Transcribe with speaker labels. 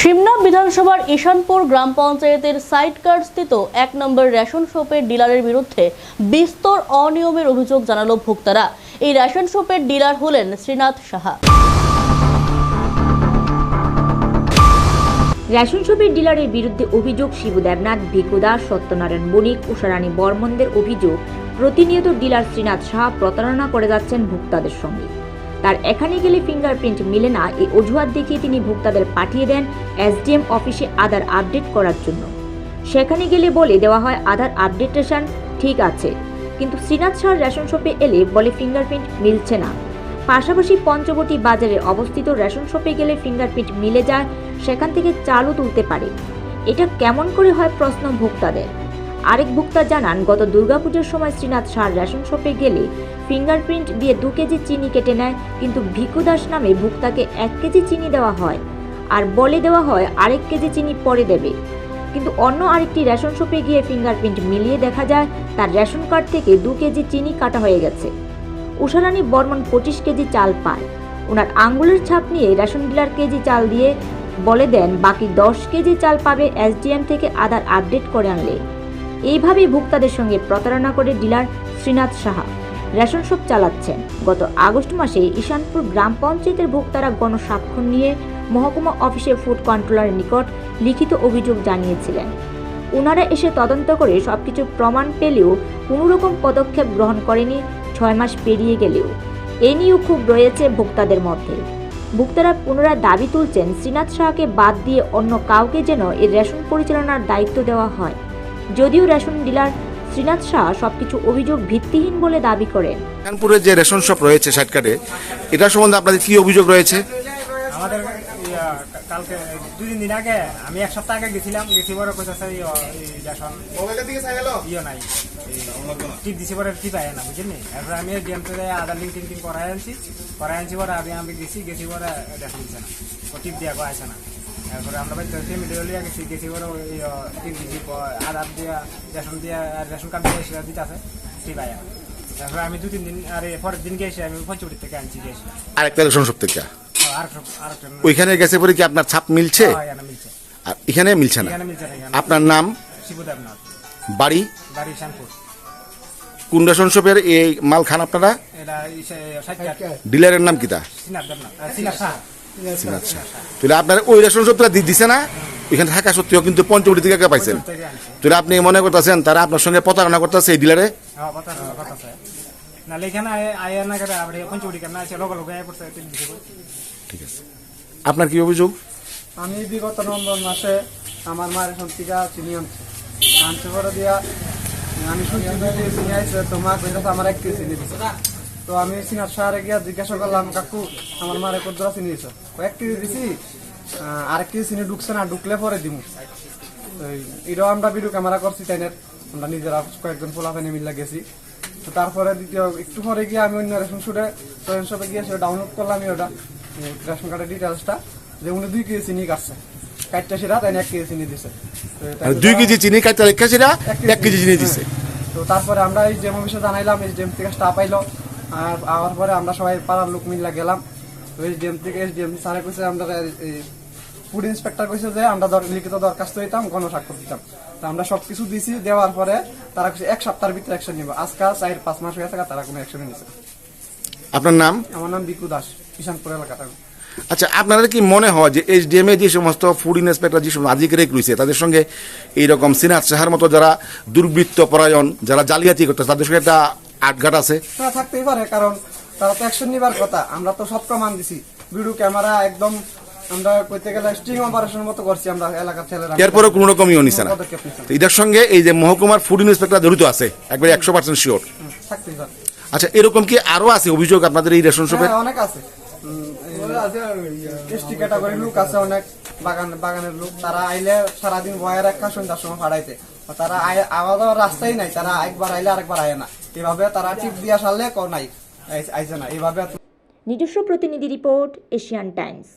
Speaker 1: সিমনা বিধানসভার ঈশানপুর গ্রাম পঞ্চায়েতের site card স্থিত এক নম্বর রেশন শপের ডিলারের বিরুদ্ধে বিস্তর অনিয়মের অভিযোগ জানালো ভোক্তারা। এই রেশন শপের ডিলার হলেন শ্রীনাথ সাহা।
Speaker 2: রেশন শপের ডিলারের বিরুদ্ধে অভিযোগ শিবু দেবনাথ, ভিকু সত্যনারায়ণ বণিক উষারানী বর্মনদের অভিযোগ। প্রতিনিয়ত ডিলার শ্রীনাথ সাহা প্রতারণা করে যাচ্ছেন ভোক্তাদের সঙ্গে। তার এখানে গেলে ফিঙ্গারপ্রিন্ট মিলে না, এই অজুহাত দেখিয়ে তিনি ভোক্তাদের পাঠিয়ে দেন এসডিএম অফিসে আধার আপডেট করার জন্য। সেখানে গেলে বলে দেওয়া হয়, আধার আপডেটেশন ঠিক আছে। কিন্তু শ্রীনাথ সাহার রেশন শপে এলে বলে ফিঙ্গারপ্রিন্ট মিলছে না। পাশাপাশি পঞ্চবটি বাজারে অবস্থিত রেশন শপে গেলে ফিঙ্গারপ্রিন্ট মিলে যায়, সেখান থেকে চালও তুলতে পারে। এটা কেমন করে হয় প্রশ্ন ভোক্তাদের। আরেক ভোক্তা জানান, গত দুর্গাপুজোর সময় শ্রীনাথ সার রেশন শপে গেলে ফিঙ্গারপ্রিন্ট দিয়ে দু কেজি চিনি কেটে নেয়, কিন্তু ভিকু দাস নামে ভোক্তাকে এক কেজি চিনি দেওয়া হয় আর বলে দেওয়া হয় আরেক কেজি চিনি পরে দেবে। কিন্তু অন্য আরেকটি রেশন শপে গিয়ে ফিঙ্গারপ্রিন্ট মিলিয়ে দেখা যায়, তার রেশন কার্ড থেকে দু কেজি চিনি কাটা হয়ে গেছে। উষারানী বর্মন পঁচিশ কেজি চাল পায়। ওনার আঙ্গুলের ছাপ নিয়ে রেশন ডিলার কেজি চাল দিয়ে বলে দেন, বাকি দশ কেজি চাল পাবে এসডিএম থেকে আধার আপডেট করে আনলে। এইভাবেই ভোক্তাদের সঙ্গে প্রতারণা করে dealer Srinath Saha. Ration shop চালাচ্ছেন। গত আগস্ট মাসে ঈশানপুর গ্রাম পঞ্চায়েতের ভোক্তারা গণস্বাক্ষর নিয়ে মহকুমা অফিসে ফুড কন্ট্রোলারের নিকট লিখিত অভিযোগ জানিয়েছিলেন। ওনারা এসে তদন্ত করে সবকিছু প্রমাণ পেলেও কোনো রকম পদক্ষেপ গ্রহণ করেনি, ছয় মাস পেরিয়ে গেলেও। এ নিয়েও খুব রয়েছে ভোক্তাদের মধ্যে। ভোক্তারা পুনরায় দাবি তুলছেন, শ্রীনাথ শাহকে বাদ দিয়ে অন্য কাউকে যেন এই রেশন পরিচালনার দায়িত্ব দেওয়া হয়। যদিও রেশন ডিলার শ্রীনাথ শাহ সবকিছু অভিযোগ ভিত্তিহীন বলে দাবি করেন।
Speaker 3: কানপুরের যে রেশন শপ রয়েছে সাইটকার্ডে এটা সম্বন্ধে আপনাদের কি অভিযোগ রয়েছে?
Speaker 4: আমাদের কালকে দুই দিন আগে আমি এক সপ্তাহ আগে গেছিলাম গেছি পরে কইতাছে এই রেশন ইয়ে নাই। টিপ দিছি পরে টিপ আয় না বুঝলি এরপরে আমি ডিএম থেকে আধার লিঙ্ক টিং টিং করাই আনছি। করাই আনছি পরে আমি আমি গেছি গেছি পরে রেশন দিচ্ছে না। টিপ দিয়া কো আসে না। এরপরে আমরা গেছি পরে ওই দিছি আধার দিয়া রেশন দিয়া আর রেশন কার্ড দিয়ে সেটা দিতে আছে তারপরে আমি দু তিন দিন আর পরের দিন গেছি আমি পঞ্চবটি থেকে আনছি গেছি
Speaker 3: আরেকটা রেশন শপ থেকে? ওইখানে গেছে পরে কি আপনার ছাপ মিলছে? আর এখানে মিলছে না? আপনার নাম? বাড়ি?
Speaker 4: বাড়ি শ্যামপুর।
Speaker 3: কোন রেশন শপের এই মাল খান আপনারা? ডিলারের নাম
Speaker 4: সিনার শাহ
Speaker 3: আচ্ছা। তাহলে আপনার ওই রেশন দি- দিছে না ওইখানে থাকা সত্ত্বেও কিন্তু পঞ্চবটি থেকে পাইছেন। তাহলে আপনি মনে করতেছেন তারা আপনার সঙ্গে প্রতারণা করতেছে এই ডিলারে
Speaker 4: হ্যাঁ এখানে
Speaker 3: ঠিক আছে। আপনার কি অভিযোগ?
Speaker 5: আমি বিগত নভেম্বর মাসে আমার মায়ের সন্তিকা চিনি আনছে। আনছে করে দিয়া আমি শুনছি দুই কেজি চিনি আইছে তো মা আমার এক চিনি দিছে। তো আমি সিনার শহরে গিয়া জিজ্ঞাসা করলাম কাকু আমার মারে কদ্রা চিনি দিছ? কেজি দিছি। আরেক কেজি চিনি ঢুকছে না ঢুকলে পরে দিমু। তো এটাও আমরা ভিডিও ক্যামেরা করছি তাইনের আমরা নিজেরা কয়েকজন পোলাফেনে মিল্লা গেছি। তো তারপরে দ্বিতীয় একটু পরে গিয়ে আমি অন্য রেশন শুটে রেশন শপে গিয়ে সেটা ডাউনলোড করলাম আমি ওটা রেশন কার্ডের ডিটেলসটা যে উনি দুই কেজি চিনি কাটছে। কাটটা সেটা তাই এক কেজি চিনি দিছে। তো তাই
Speaker 3: আর দুই কেজি চিনি কাটতে
Speaker 5: এক
Speaker 3: কেজি চিনি। দিছে।
Speaker 5: তো তারপরে আমরা এই জেম অফিসে জানাইলাম এই জেম থেকে স্টাফ আইলো আর আওয়ার পরে আমরা সবাই পাড়ার লোক মিল্লা গেলাম। এই থেকে জেম স্যারে কইছে আমরা ফুড ইন্সপেক্টর কইছে যে আমরা লিখিত দরখাস্ত দিতাম গণস্বাক্ষর দিতাম। তো আমরা সবকিছু দিছি দেওয়ার পরে তারা কইছে এক সপ্তাহের ভিতরে অ্যাকশন নিব। আজকাল চার পাঁচ মাস হয়ে থাকে তারা কোনো অ্যাকশন নিছে
Speaker 3: আপনার নাম?
Speaker 5: আমার নাম বিকু দাস কিষানপুর এলাকাটা।
Speaker 3: আচ্ছা আপনাদের কি মনে হয় যে এইচডিএম এ যে সমস্ত ফুড ইন্সপেক্টর যে সমস্ত আধিকারিক রয়েছে তাদের সঙ্গে এইরকম সিনাত সাহার মতো যারা দুর্বৃত্ত পরায়ণ যারা জালিয়াতি করতে তাদের সঙ্গে একটা আটঘাট আছে।
Speaker 5: তারা থাকতেই পারে কারণ তারা তো অ্যাকশন নিবার কথা। আমরা তো সব প্রমাণ দিছি। ভিডিও ক্যামেরা একদম আমরা কইতে গেলে স্ট্রিং অপারেশন মতো করছি আমরা এলাকার ছেলেরা।
Speaker 3: এরপরে কোনো রকমই নিছে না।
Speaker 5: পদক্ষেপ নিছে না।
Speaker 3: তো এটার সঙ্গে এই যে মহকুমার ফুড ইন্সপেক্টর জড়িত আছে একবারে একশো পার্সেন্ট শিওর
Speaker 5: থাকতেই পারে।
Speaker 3: আচ্ছা এরকম কি আরও আছে অভিযোগ আপনাদের এই রেশন শপের
Speaker 5: হ্যাঁ অনেক আছে। এসটি ক্যাটাগরি লোক আছে অনেক বাগান বাগানের লোক। তারা আইলে সারাদিন বয়ের সন্ধ্যার সময় ফাড়াইতে। তারা আয়- আওয়া যাওয়ার রাস্তাই নাই তারা একবার আইলে আরেকবার আয় না। এভাবে তারা টিপ দিয়া সারলে নাই আইছে না। এভাবে
Speaker 2: নিজস্ব প্রতিনিধি রিপোর্ট এশিয়ান টাইমস।